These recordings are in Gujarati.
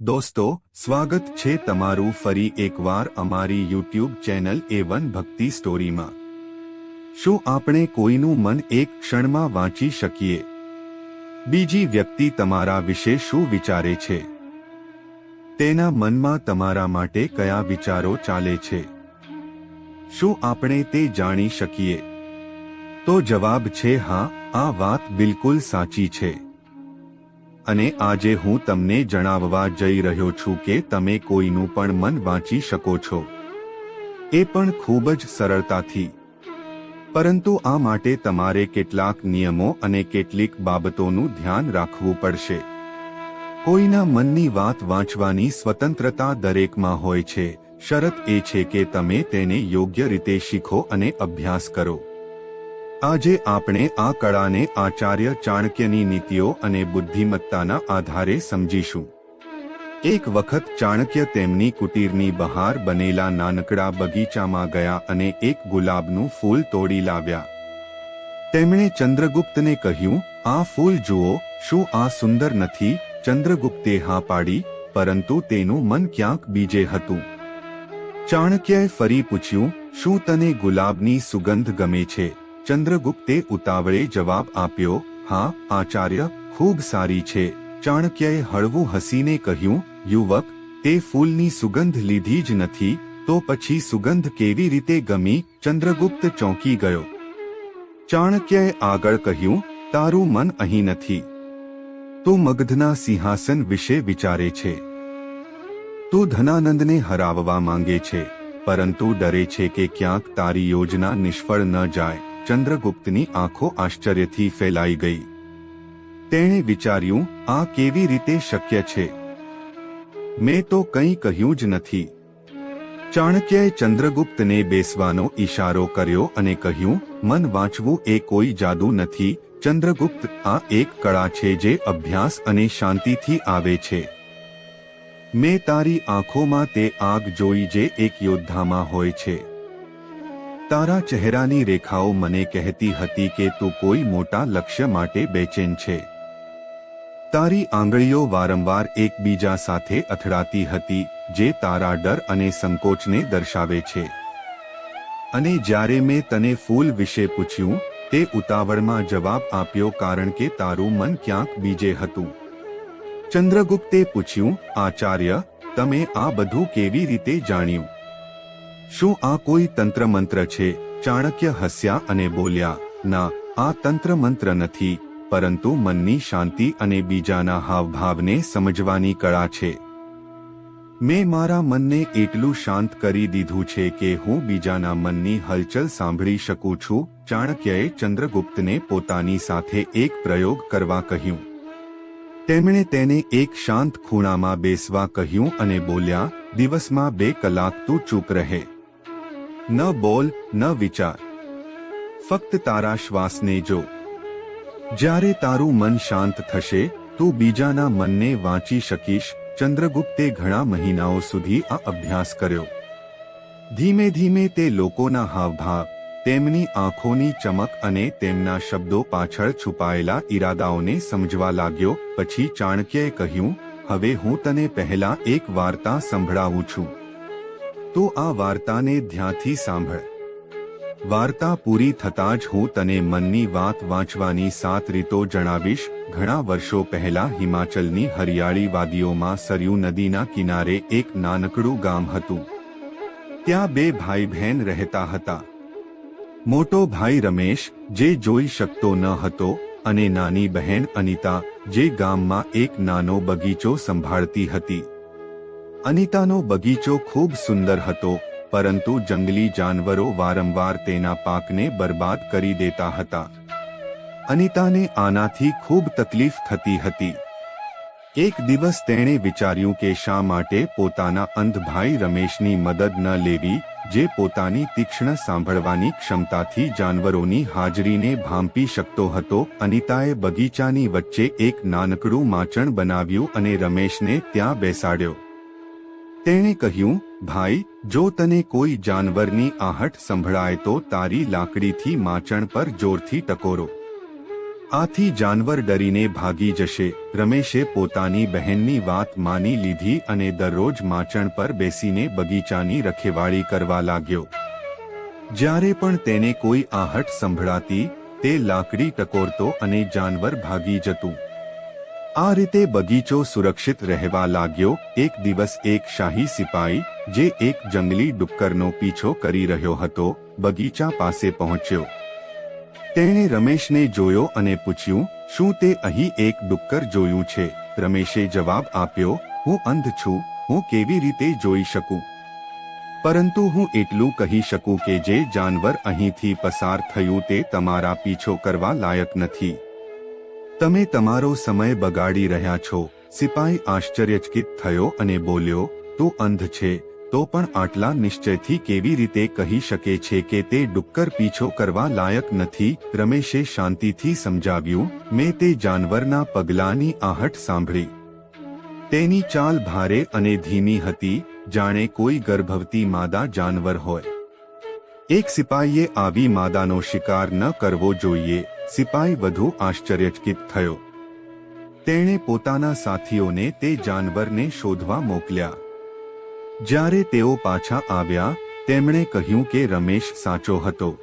દોસ્તો, સ્વાગત છે તમારું ફરી એકવાર અમારી યુટ્યુબ ચેનલ એ વન ભક્તિ સ્ટોરીમાં. શું આપણે કોઈનું મન એક ક્ષણમાં વાંચી શકીએ? બીજી વ્યક્તિ તમારા વિશે શું વિચારે છે? તેના મનમાં તમારા માટે કયા વિચારો ચાલે છે? શું આપણે તે જાણી શકીએ? તો જવાબ છે, હા, આ વાત બિલકુલ સાચી છે. અને આજે હું તમને જણાવવા જઈ રહ્યો છું કે તમે કોઈનું પણ મન વાંચી શકો છો. એ પણ ખૂબ જ સરળતાથી. પરંતુ આ માટે તમારે કેટલાક નિયમો અને કેટલીક બાબતોનું ધ્યાન રાખવું પડશે. કોઈના મનની વાત વાંચવાની સ્વતંત્રતા દરેકમાં હોય છે. શરત એ છે કે તમે તેને યોગ્ય રીતે શીખો અને અભ્યાસ કરો. આજે આપણે આ કળાને આચાર્ય ચાણક્યની નીતિઓ અને બુદ્ધિમત્તાના આધારે સમજીશું. એક વખત ચાણક્ય તેમની કુટીરની બહાર બનેલા નાનકડા બગીચામાં ગયા અને એક ગુલાબનું ફૂલ તોડી લાવ્યા. તેમણે ચંદ્રગુપ્તને કહ્યું, આ ફૂલ જુઓ, શું આ સુંદર નથી? ચંદ્રગુપ્તે હા પાડી, પરંતુ તેનું મન ક્યાંક બીજે હતું. ચાણક્યએ ફરી પૂછ્યું, શું તને ગુલાબની સુગંધ ગમે છે? ચંદ્રગુપ્તે ઉતાવળે જવાબ આપ્યો, હા, આચાર્ય, ખૂબ સારી છે. ચાણક્યએ હળવું હસીને કહ્યું, યુવક, તે ફૂલની સુગંધ લીધી જ નથી, તો પછી સુગંધ કેવી રીતે ગમી? ચંદ્રગુપ્ત ચોંકી ગયો. ચાણક્યએ આગળ કહ્યું, તારું મન અહીં નથી. તું મગધના સિંહાસન વિશે વિચારે છે. તું ધનાનંદને હરાવવા માંગે છે, પરંતુ ડરે છે કે ક્યાંક તારી યોજના નિષ્ફળ ન જાય. ચંદ્રગુપ્તની આંખો આશ્ચર્યથી ફેલાઈ ગઈ. તેણે વિચાર્યું, આ કેવી રીતે શક્ય છે? મેં તો કંઈ કહ્યું જ નથી. ચાણક્યએ ચંદ્રગુપ્તને બેસવાનો ઈશારો કર્યો અને કહ્યું, મન વાંચવું એ કોઈ જાદુ નથી. ચંદ્રગુપ્ત, આ એક કળા છે જે અભ્યાસ અને શાંતિથી આવે છે. મેં તારી આંખોમાં તે આગ જોઈ જે એક યોદ્ધામાં હોય છે. તારા ચહેરાની રેખાઓ મને કહેતી હતી કે તું કોઈ મોટા લક્ષ્ય માટે બેચેન છે. તારી આંગળીઓ વારંવાર એકબીજા સાથે અથડાતી હતી, જે તારા ડર અને સંકોચને દર્શાવે છે. અને જ્યારે મેં તને ફૂલ વિશે પૂછ્યું, તે ઉતાવળમાં જવાબ આપ્યો કારણ કે તારું મન ક્યાંક બીજે હતું. ચંદ્રગુપ્તે પૂછ્યું, આચાર્ય, તમે આ બધું કેવી રીતે જાણ્યું? શું આ કોઈ તંત્ર મંત્ર છે? ચાણક્ય હસ્યા અને બોલ્યા, ના, આ તંત્ર મંત્ર નથી, પરંતુ મનની શાંતિ અને બીજાના હાવભાવને સમજવાની કળા છે. મેં મારા મનને એટલું શાંત કરી દીધું છે કે હું બીજાના મનની હલચલ સાંભળી શકું છું. ચાણક્યએ ચંદ્રગુપ્તને પોતાની સાથે એક પ્રયોગ કરવા કહ્યું. તેમણે તેને એક શાંત ખૂણામાં બેસવા કહ્યું અને બોલ્યા, દિવસમાં બે કલાક તું ચૂપ રહે. ન બોલ, ન વિચાર. ફક્ત તારા શ્વાસને જો. જ્યારે તારું મન શાંત થશે, તું બીજાના મનને વાંચી શકીશ. ચંદ્રગુપ્તે ઘણા મહિનાઓ સુધી આ અભ્યાસ કર્યો. ધીમે ધીમે તે લોકોના હાવભાવ, તેમની આંખોની ચમક અને તેમના શબ્દો પાછળ છુપાયેલા ઈરાદાઓને સમજવા લાગ્યો. પછી ચાણક્યએ કહ્યું, હવે હું તને પહેલા એક વાર્તા સંભળાવું છું. તો આ વાર્તાને ધ્યાનથી સાંભળ. વાર્તા પૂરી થતાં જ હું તને મનની વાત વાંચવાની સાત રીતો જણાવીશ. ઘણા વર્ષો પહેલા હિમાચલની હરિયાળી વાદીઓમાં સરયુ નદીના કિનારે એક નાનકડું ગામ હતું. ત્યાં બે ભાઈ બહેન રહેતા હતા. મોટો ભાઈ રમેશ, જે જોઈ શકતો ન હતો, અને નાની બહેન અનિતા, જે ગામમાં એક નાનો બગીચો સંભાળતી હતી. અનિતાનો બગીચો ખૂબ સુંદર હતો, પરંતુ જંગલી જાનવરો વારંવાર તેના પાકને બરબાદ કરી દેતા હતા. અનિતાને આનાથી ખૂબ તકલીફ થતી હતી. એક દિવસ તેણે વિચાર્યું કે શા માટે પોતાના અંધ ભાઈ રમેશની મદદ ન લેવી, જે પોતાની તીક્ષ્ણ સાંભળવાની ક્ષમતાથી જાનવરોની હાજરીને ભાંપી શકતો હતો. અનિતાએ બગીચાની વચ્ચે એક નાનકડું માચણ બનાવ્યું અને રમેશને ત્યાં બેસાડ્યો. તેણે કહ્યું, ભાઈ, જો તને કોઈ જાનવરની આહટ સંભળાય તો તારી લાકડીથી માચણ પર જોરથી ટકોરો. આથી જાનવર ડરીને ભાગી જશે. રમેશે પોતાની બહેનની વાત માની લીધી અને દરરોજ માચણ પર બેસીને બગીચાની રખેવાળી કરવા લાગ્યો. જ્યારે પણ તેને કોઈ આહટ સંભળાતી, તે લાકડી ટકોરતો અને જાનવર ભાગી જતું. આ રીતે બગીચો સુરક્ષિત રહેવા લાગ્યો. એક દિવસ એક શાહી સિપાઈ, જે એક જંગલી ડુક્કરનો પીછો કરી રહ્યો હતો, બગીચા પાસે પહોંચ્યો. તેણે રમેશને જોયો અને પૂછ્યું, શું તે અહીં એક ડુક્કર જોયું છે? રમેશે જવાબ આપ્યો, હું અંધ છું, હું કેવી રીતે જોઈ શકું? પરંતુ હું એટલું કહી શકું કે જે જાનવર અહીંથી પસાર થયું તે તમારા પીછો કરવા લાયક નથી. તમે તમારો સમય બગાડી રહ્યા છો. સિપાઈ આશ્ચર્યચકિત થયો અને બોલ્યો, તું અંધ છે, તો પણ આટલા નિશ્ચયથી કેવી રીતે કહી શકે છે કે તે ડુક્કર પીછો કરવા લાયક નથી? રમેશે શાંતિથી સમજાવ્યું, મેં તે જાનવરના પગલાંની આહટ સાંભળી. તેની ચાલ ભારે અને ધીમી હતી, જાણે કોઈ ગર્ભવતી માદા જાનવર હોય. એક સિપાહીએ આવી માદાનો શિકાર ન કરવો જોઈએ. સિપાઈ વધુ આશ્ચર્યચકિત થયો. તેણે પોતાના સાથીઓને તે જાનવરને શોધવા મોકલ્યા. જ્યારે તેઓ પાછા આવ્યા, તેમણે કહ્યું કે રમેશ સાચો હતો.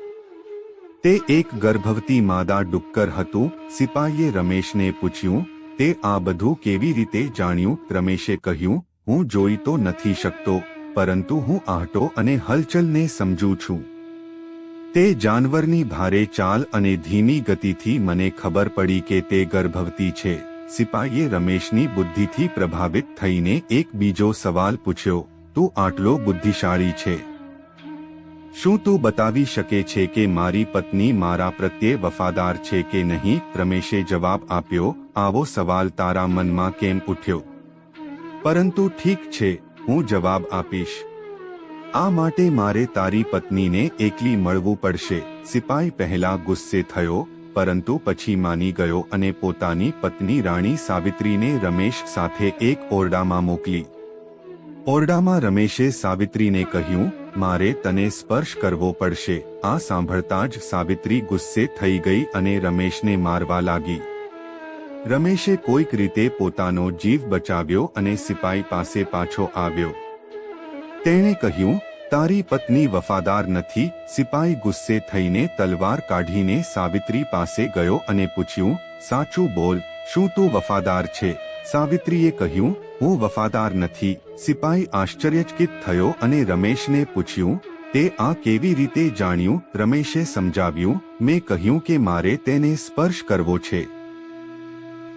તે એક ગર્ભવતી માદા ડુક્કર હતું સિપાહીએ રમેશને પૂછ્યું, તે આ બધું કેવી રીતે જાણ્યું? રમેશે કહ્યું, હું જોઈ તો નથી શકતો, પરંતુ હું આહટો અને હલચલને સમજું છું. તે જાનવરની ભારે ચાલ અને ધીમી ગતિથી મને ખબર પડી કે તે ગર્ભવતી છે. સિપાહીએ રમેશની બુદ્ધિથી પ્રભાવિત થઈને એક બીજો સવાલ પૂછ્યો, તું આટલો બુદ્ધિશાળી છે. શું તું બતાવી શકે છે કે મારી પત્ની મારા પ્રત્યે વફાદાર છે કે નહીં? રમેશે જવાબ આપ્યો, આવો સવાલ તારા મનમાં કેમ ઉઠ્યો? પરંતુ ઠીક છે, હું જવાબ આપીશ. આ માટે મારે તારી પત્નીને એકલી મળવું પડશે. સિપાઈ પહેલા ગુસ્સે થયો, પરંતુ પછી માની ગયો અને પોતાની પત્ની રાણી સાવિત્રીને રમેશ સાથે એક ઓરડામાં મોકલી. ઓરડામાં રમેશે સાવિત્રીને કહ્યું, મારે તને સ્પર્શ કરવો પડશે. આ સાંભળતા જ સાવિત્રી ગુસ્સે થઈ ગઈ અને રમેશને મારવા લાગી. રમેશે કોઈક રીતે પોતાનો જીવ બચાવ્યો અને સિપાઈ પાસે પાછો આવ્યો. તેણે કહ્યું, તારી પત્ની વફાદાર નથી, સિપાઈ ગુસ્સે થઈને તલવાર કાઢીને સાવિત્રી પાસે ગયો અને પૂછ્યું, સાચું બોલ, શું તું વફાદાર છે? સાવિત્રીએ કહ્યું, હું વફાદાર નથી, સિપાઈ આશ્ચર્યચકિત થયો અને રમેશને પૂછ્યું, તે આ કેવી રીતે જાણ્યું? રમેશે સમજાવ્યું, મેં કહ્યું કે મારે તેને સ્પર્શ કરવો છે.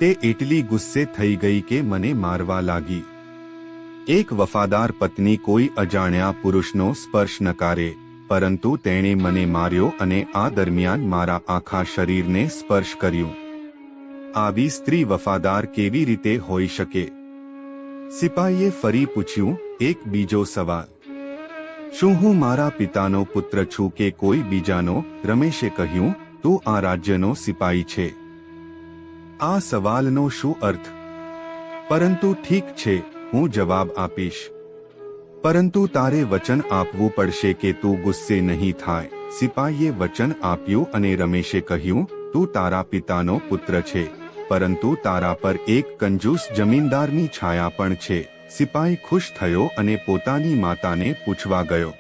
તે એટલી ગુસ્સે થઈ ગઈ કે મને મારવા લાગી. એક વફાદાર પત્ની કોઈ અજાણ્યા પુરુષનો સ્પર્શ નકારે, પરંતુ તેણે મને માર્યો અને આ દરમિયાન મારા આખા શરીરને સ્પર્શ કર્યું. આવી સ્ત્રી વફાદાર કેવી રીતે હોઈ શકે? સિપાહીએ ફરી પૂછ્યું, એક બીજો સવાલ. શું હું મારા પિતાનો પુત્ર છું કે કોઈ બીજાનો? રમેશે કહ્યું, તું આ રાજ્યનો સિપાહી છે. આ સવાલનો શું અર્થ? પરંતુ ઠીક છે. હું જવાબ આપીશ. પરંતુ તારે વચન આપવું પડશે કે તું ગુસ્સે નહીં થાય. સિપાહીએ વચન આપ્યું અને રમેશે કહ્યું, તું તારા પિતાનો પુત્ર છે. પરંતુ તારા પર એક કંજૂસ જમીનદારની છાયા પણ છે. સિપાહી ખુશ થયો અને પોતાની માતાને પૂછવા ગયો.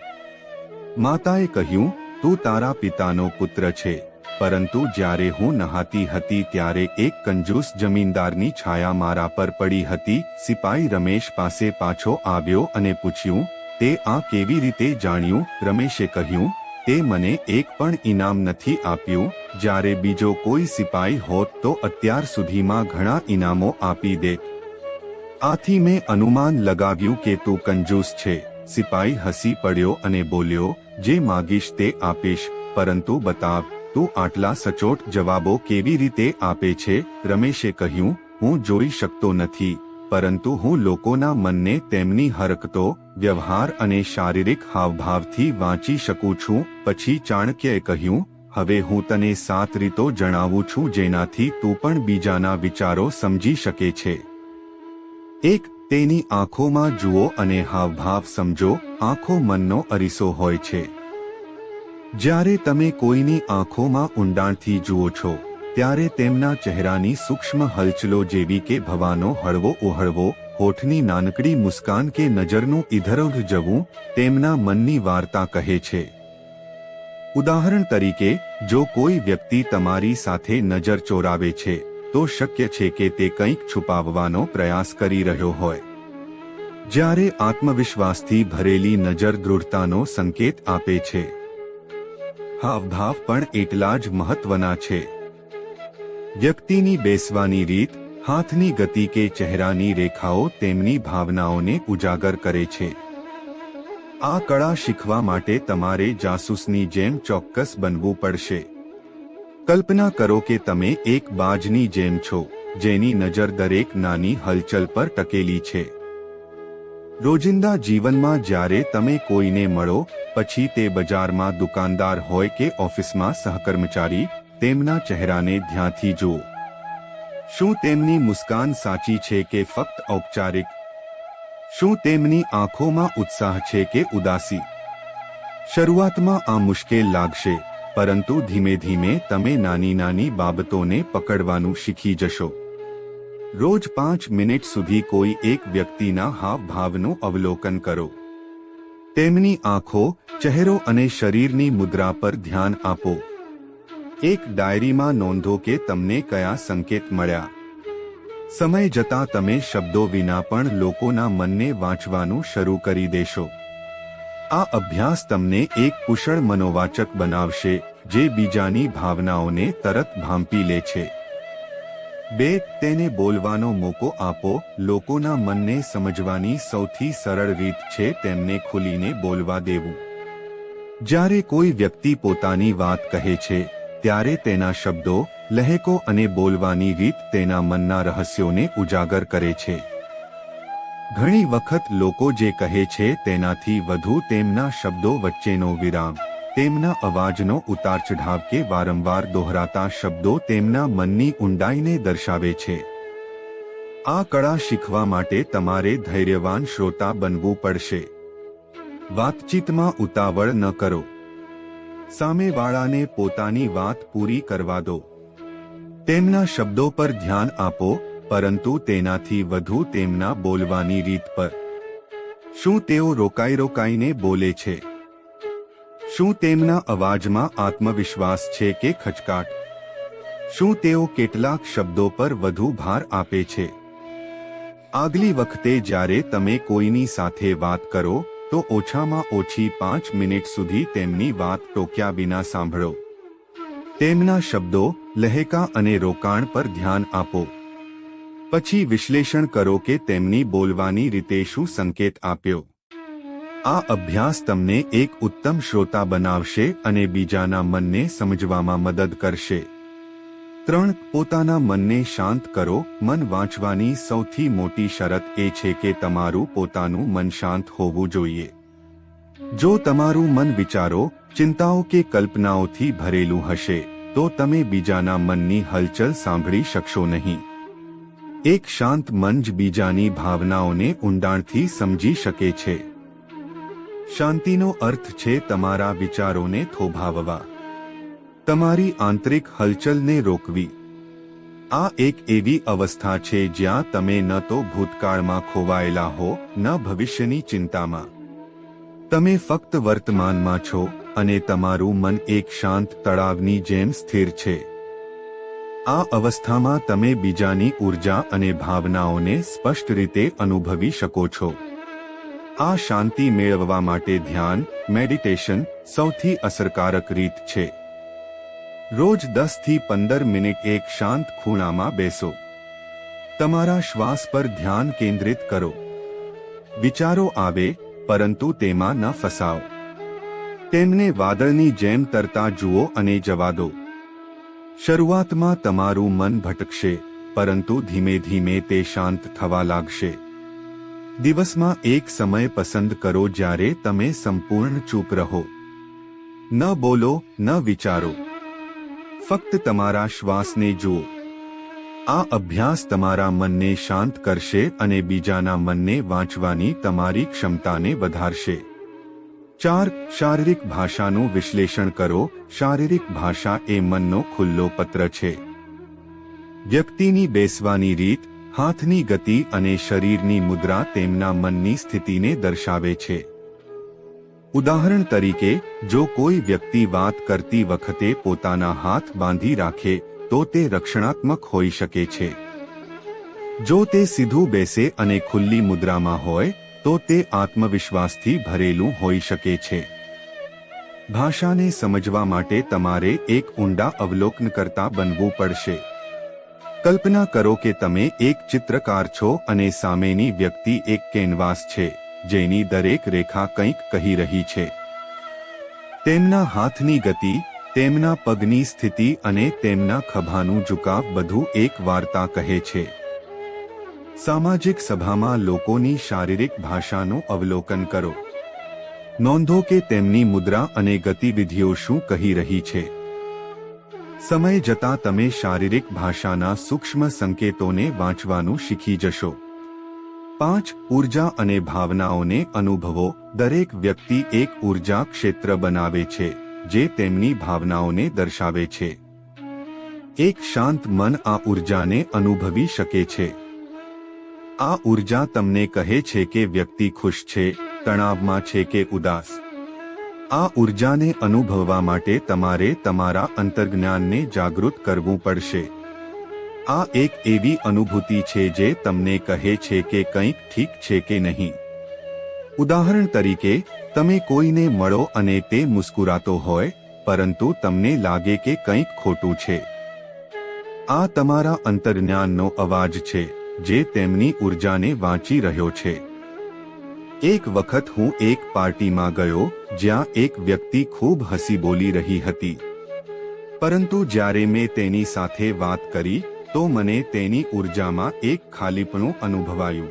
માતાએ કહ્યું, તું તારા પિતાનો પુત્ર છે. પરંતુ જ્યારે હું નહાતી હતી ત્યારે એક કંજૂસ જમીનદારની છાયા મારા પર પડી હતી. સિપાઈ રમેશ પાસે પાછો આવ્યો અને પૂછ્યું, તે આ કેવી રીતે જાણ્યું? રમેશે કહ્યું, તે મને એક પણ ઇનામ નથી આપ્યું. જ્યારે બીજો કોઈ સિપાઈ હોત તો અત્યાર સુધીમાં ઘણા ઇનામો આપી દે. આથી મેં અનુમાન લગાવ્યું કે તું કંજૂસ છે. સિપાઈ હસી પડ્યો અને બોલ્યો, જે માગીશ તે આપીશ. પરંતુ બતાવ તું આટલા સચોટ જવાબો કેવી રીતે આપે છે? રમેશે કહ્યું, હું જોઈ શકતો નથી, પરંતુ હું લોકોના મનને તેમની હરકતો, વ્યવહાર અને શારીરિક હાવભાવથી વાંચી શકું છું. પછી ચાણક્યએ કહ્યું, હવે હું તને સાત રીતો જણાવું છું જેનાથી તું પણ બીજાના વિચારો સમજી શકે છે. એક, તેની આંખોમાં જુઓ અને હાવભાવ સમજો. આંખો મનનો અરીસો હોય છે. જ્યારે તમે કોઈની આંખોમાં ઊંડાણથી જુઓ છો, ત્યારે તેમના ચહેરાની સૂક્ષ્મ હલચલો જેવી કે ભવાનો હળવો ઓહળવો, હોઠની નાનકડી મુસ્કાન કે નજરનું ઇધરવ જવું, તેમના મનની વાર્તા કહે છે. ઉદાહરણ તરીકે, જો કોઈ વ્યક્તિ તમારી સાથે નજર ચોરાવે છે, તો શક્ય છે કે તે કંઈક છુપાવવાનો પ્રયાસ કરી રહ્યો હોય. જ્યારે આત્મવિશ્વાસથી ભરેલી નજર દૃઢતાનો સંકેત આપે છે. હાવભાવ પણ એટલા જ મહત્વના છે. વ્યક્તિની બેસવાની રીત, હાથની ગતિ કે ચહેરાની રેખાઓ તેમની ભાવનાઓને ઉજાગર કરે છે. આ કળા શીખવા માટે તમારે જાસૂસની જેમ ચોક્કસ બનવું પડશે. કલ્પના કરો કે તમે એક બાજની જેમ છો, જેની નજર દરેક નાની હલચલ પર ટકેલી છે. રોજિંદા જીવનમાં જ્યારે તમે કોઈને મળો, પછી તે બજારમાં દુકાનદાર હોય કે ઓફિસમાં સહકર્મચારી, તેમના ચહેરાને ધ્યાનથી જુઓ. શું તેમની મુસ્કાન સાચી છે કે ફક્ત ઔપચારિક? શું તેમની આંખોમાં ઉત્સાહ છે કે ઉદાસી? શરૂઆતમાં આ મુશ્કેલ લાગશે, પરંતુ ધીમે ધીમે તમે નાની નાની બાબતોને પકડવાનું શીખી જશો. રોજ પાંચ મિનિટ સુધી કોઈ એક વ્યક્તિના હાવભાવનું અવલોકન કરો. તેમની આંખો, ચહેરો અને શરીરની મુદ્રા પર ધ્યાન આપો. એક ડાયરીમાં નોંધો કે તમને કયા સંકેત મળ્યા. સમય જતાં તમે શબ્દો વિના પણ લોકોના મનને વાંચવાનું શરૂ કરી દેશો. આ અભ્યાસ તમને એક કુશળ મનોવાચક બનાવશે, જે બીજાની ભાવનાઓને તરત ભાંપી લે છે. બે, તેને બોલવાનો મોકો આપો. લોકોના મનને સમજવાની સૌથી સરળ રીત છે તેમને ખુલીને બોલવા દેવું. જ્યારે કોઈ વ્યક્તિ પોતાની વાત કહે છે, ત્યારે તેના શબ્દો, લહેકો અને બોલવાની રીત તેના મનના રહસ્યોને ઉજાગર કરે છે. ઘણી વખત લોકો જે કહે છે તેનાથી વધુ તેમના શબ્દો વચ્ચેનો વિરામ. તેમના અવાજનો ઉતાર ચઢાવ કે વારંવાર દોહરાતા શબ્દો તેમના મનની ઊંડાઈને દર્શાવે છે. આ કળા શીખવા માટે તમારે ધૈર્યવાન શ્રોતા બનવું પડશે. વાતચીતમાં ઉતાવળ ન કરો. સામેવાળાને પોતાની વાત પૂરી કરવા દો. તેમના શબ્દો પર ધ્યાન આપો, પરંતુ તેનાથી વધુ તેમના બોલવાની રીત પર. શું તેઓ રોકાઈ રોકાઈને બોલે છે? શું તેમના અવાજમાં આત્મવિશ્વાસ છે કે ખચકાટ? શું તેઓ કેટલાક શબ્દો પર વધુ ભાર આપે છે? આગલી વખતે જ્યારે તમે કોઈની સાથે વાત કરો, તો ઓછામાં ઓછી પાંચ મિનિટ સુધી તેમની વાત ટોક્યા વિના સાંભળો. તેમના શબ્દો, લહેકા અને રોકાણ પર ધ્યાન આપો. પછી વિશ્લેષણ કરો કે તેમની બોલવાની રીતે શું સંકેત આપ્યો. આ અભ્યાસ તમને એક ઉત્તમ શ્રોતા બનાવશે અને બીજાના મનને સમજવામાં મદદ કરશે. ત્રણ, પોતાના મનને શાંત કરો. મન વાંચવાની સૌથી મોટી શરત એ છે કે તમારું પોતાનું મન શાંત હોવું જોઈએ. જો તમારું મન વિચારો, ચિંતાઓ કે કલ્પનાઓથી ભરેલું હશે, તો તમે બીજાના મનની હલચલ સાંભળી શકશો નહીં. એક શાંત મન જ બીજાની ભાવનાઓને ઊંડાણથી સમજી શકે છે. શાંતિનો અર્થ છે તમારા વિચારોને થોભાવવા. તમારી આંતરિક હલચલને રોકવી. આ એક એવી અવસ્થા છે જ્યાં તમે ન તો ભૂતકાળમાં ખોવાયેલા હો, ન ભવિષ્યની ચિંતામાં. તમે ફક્ત વર્તમાનમાં છો અને તમારું મન એક શાંત તળાવની જેમ સ્થિર છે. આ અવસ્થામાં તમે બીજાની ઊર્જા અને ભાવનાઓને સ્પષ્ટ રીતે અનુભવી શકો છો. આ શાંતિ મેળવવા માટે ધ્યાન, મેડિટેશન સૌથી અસરકારક રીત છે. રોજ દસથી પંદર મિનિટ એક શાંત ખૂણામાં બેસો. તમારા શ્વાસ પર ધ્યાન કેન્દ્રિત કરો. વિચારો આવે, પરંતુ તેમાં ન ફસાઓ. તેમને વાદળની જેમ તરતા જુઓ અને જવા દો શરૂઆતમાં તમારું મન ભટકશે, પરંતુ ધીમે ધીમે તે શાંત થવા લાગશે. દિવસમાં એક સમય પસંદ કરો જ્યારે તમે સંપૂર્ણ ચૂપ રહો. ન બોલો, ન વિચારો. ફક્ત તમારા શ્વાસને જુઓ. આ અભ્યાસ તમારા મનને શાંત કરશે અને બીજાના મનને વાંચવાની તમારી ક્ષમતાને વધારશે. ચાર, શારીરિક ભાષાનું વિશ્લેષણ કરો. શારીરિક ભાષા એ મનનો ખુલ્લો પત્ર છે. વ્યક્તિની બેસવાની રીત હાથની ગતિ અને શરીરની મુદ્રા તેમના મનની સ્થિતિને દર્શાવે છે. ઉદાહરણ તરીકે, જો કોઈ વ્યક્તિ વાત કરતી વખતે પોતાના હાથ બાંધી રાખે, તો તે રક્ષણાત્મક હોઈ શકે છે. જો તે સીધું બેસે અને ખુલ્લી મુદ્રામાં હોય, તો તે આત્મવિશ્વાસથી ભરેલું હોઈ શકે છે. ભાષાને સમજવા માટે તમારે એક ઊંડા અવલોકન કરતા બનવું પડશે. કલ્પના કરો કે તમે એક ચિત્રકાર છો અને સામેની વ્યક્તિ એક કેનવાસ છે, જેની દરેક રેખા કંઈક કહી રહી છે. તેમના હાથની ગતિ, તેમના પગની સ્થિતિ અને તેમના ખભાનું ઝુકાવ બધું એક વાર્તા કહે છે. સામાજિક સભામાં લોકોની શારીરિક ભાષાનું અવલોકન કરો. નોંધો કે તેમની મુદ્રા અને ગતિવિધિઓ શું કહી રહી છે. સમય જતાં તમે શારીરિક ભાષાના સૂક્ષ્મ સંકેતોને વાંચવાનું શીખી જશો. પાંચ, ઊર્જા અને ભાવનાઓને અનુભવો. દરેક વ્યક્તિ એક ઊર્જા ક્ષેત્ર બનાવે છે, જે તેમની ભાવનાઓને દર્શાવે છે. એક, શાંત મન આ ઉર્જાને અનુભવી શકે છે. આ ઊર્જા તમને કહે છે કે વ્યક્તિ ખુશ છે, તણાવમાં છે કે ઉદાસ. આ ઉર્જાને અનુભવવા માટે તમારે તમારા અંતર્જ્ઞાનને જાગૃત કરવું પડશે. આ એક એવી અનુભૂતિ છે જે તમને કહે છે કે કંઈક ઠીક છે કે નહીં. ઉદાહરણ તરીકે, તમે કોઈને મળો અને તે મુસ્કુરાતો હોય, પરંતુ તમને લાગે કે કંઈક ખોટું છે. આ તમારા અંતર્જ્ઞાનનો અવાજ છે, જે તેમની ઉર્જાને વાંચી રહ્યો છે. એક વખત હું એક પાર્ટીમાં ગયો જ્યાં એક વ્યક્તિ ખૂબ હસી બોલી રહી હતી. પરંતુ જ્યારે મેં તેની સાથે વાત કરી, તો મને તેની ઉર્જામાં એક ખાલીપણું અનુભવાયું.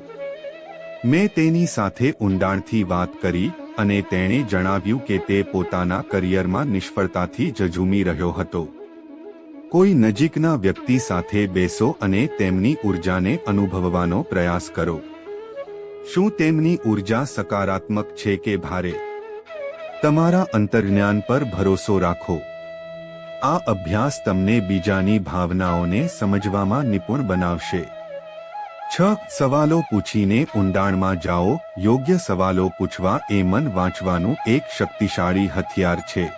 મેં તેની સાથે ઊંડાણથી વાત કરી અને તેણે જણાવ્યું કે તે પોતાના કરિયરમાં નિષ્ફળતાથી જજુમી રહ્યો હતો. કોઈ નજીકના વ્યક્તિ સાથે બેસો અને તેમની ઉર્જાને અનુભવવાનો પ્રયાસ કરો. શું તેમની ઊર્જા સકારાત્મક છે કે ભારે? તમારા અંતર્જ્ઞાન પર ભરોસો રાખો. આ અભ્યાસ તમને બીજાની ભાવનાઓને સમજવામાં નિપુણ બનાવશે. છ સવાલો પૂછીને ઊંડાણમાં જાઓ. યોગ્ય સવાલો પૂછવા એ મન વાંચવાનું એક શક્તિશાળી હથિયાર છે.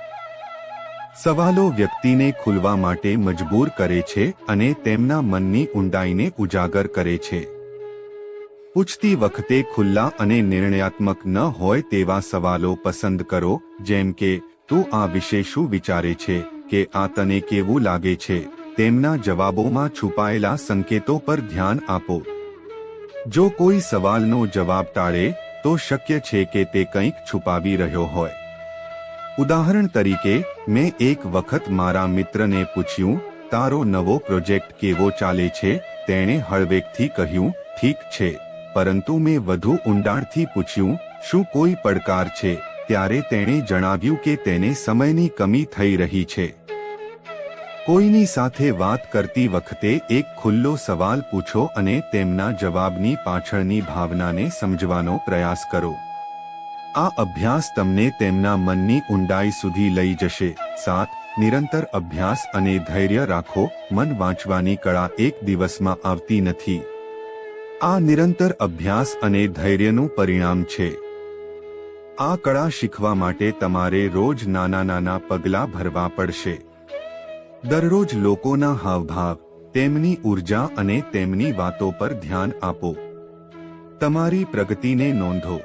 સવાલો વ્યક્તિને ખુલવા માટે મજબૂર કરે છે અને તેમના મનની ઊંડાઈને ઉજાગર કરે છે. પૂછતી વખતે ખુલ્લા અને નિર્ણયાત્મક ન હોય તેવા સવાલો પસંદ કરો, જેમ કે, તું આ વિશે શું વિચારે છે? કે આ તને કેવું લાગે છે? તેમના જવાબોમાં છુપાયેલા સંકેતો પર ધ્યાન આપો. જો કોઈ સવાલનો જવાબ ટાળે, તો શક્ય છે કે તે કંઈક છુપાવી રહ્યો હોય. ઉદાહરણ તરીકે, મેં એક વખત મારા મિત્રને પૂછ્યું, તારો નવો પ્રોજેક્ટ કેવો ચાલે છે? તેણે હળવેકથી કહ્યું, ઠીક છે. પરંતુ મેં વધુ ઊંડાણથી પૂછ્યું, શું કોઈ પડકાર છે? ત્યારે તેણે જણાવ્યું કે તેને સમયની કમી થઈ રહી છે. કોઈની સાથે વાત કરતી વખતે એક ખુલ્લો સવાલ પૂછો અને તેમના જવાબની પાછળની ભાવનાને સમજવાનો પ્રયાસ કરો. આ અભ્યાસ તમને તેમના મનની ઊંડાઈ સુધી લઈ જશે. સાત, નિરંતર અભ્યાસ અને ધૈર્ય રાખો. મન વાંચવાની કળા એક દિવસમાં આવતી નથી. આ નિરંતર અભ્યાસ અને ધૈર્યનું પરિણામ છે. આ કળા શીખવા માટે તમારે રોજ નાના નાના પગલાં ભરવા પડશે. દરરોજ લોકોના હાવભાવ, તેમની ઊર્જા અને તેમની વાતો પર ધ્યાન આપો. તમારી પ્રગતિને નોંધો.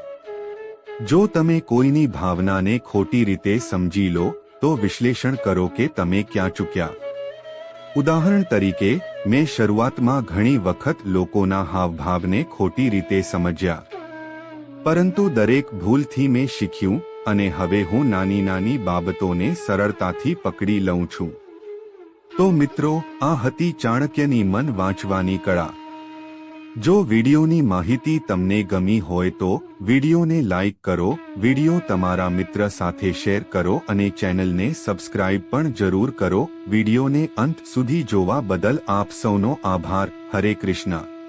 જો તમે કોઈની ભાવનાને ખોટી રીતે સમજી લો, તો વિશ્લેષણ કરો કે તમે ક્યાં ચૂક્યા. ઉદાહરણ તરીકે, મેં શરૂઆતમાં ઘણી વખત લોકોના હાવભાવને ખોટી રીતે સમજ્યા. પરંતુ દરેક ભૂલથી મેં શીખ્યું અને હવે હું નાની નાની બાબતોને સરળતાથી પકડી લઉં છું. તો મિત્રો, આ હતી ચાણક્યની મન વાંચવાની કળા. જો વિડીયોની માહિતી તમને ગમી હોય તો વિડીયોને લાઇક કરો, વીડિયો તમારા મિત્ર સાથે શેર કરો અને ચેનલને સબસ્ક્રાઇબ પણ જરૂર કરો. વિડીયોને અંત સુધી જોવા બદલ આપ સૌનો આભાર. હરે કૃષ્ણ.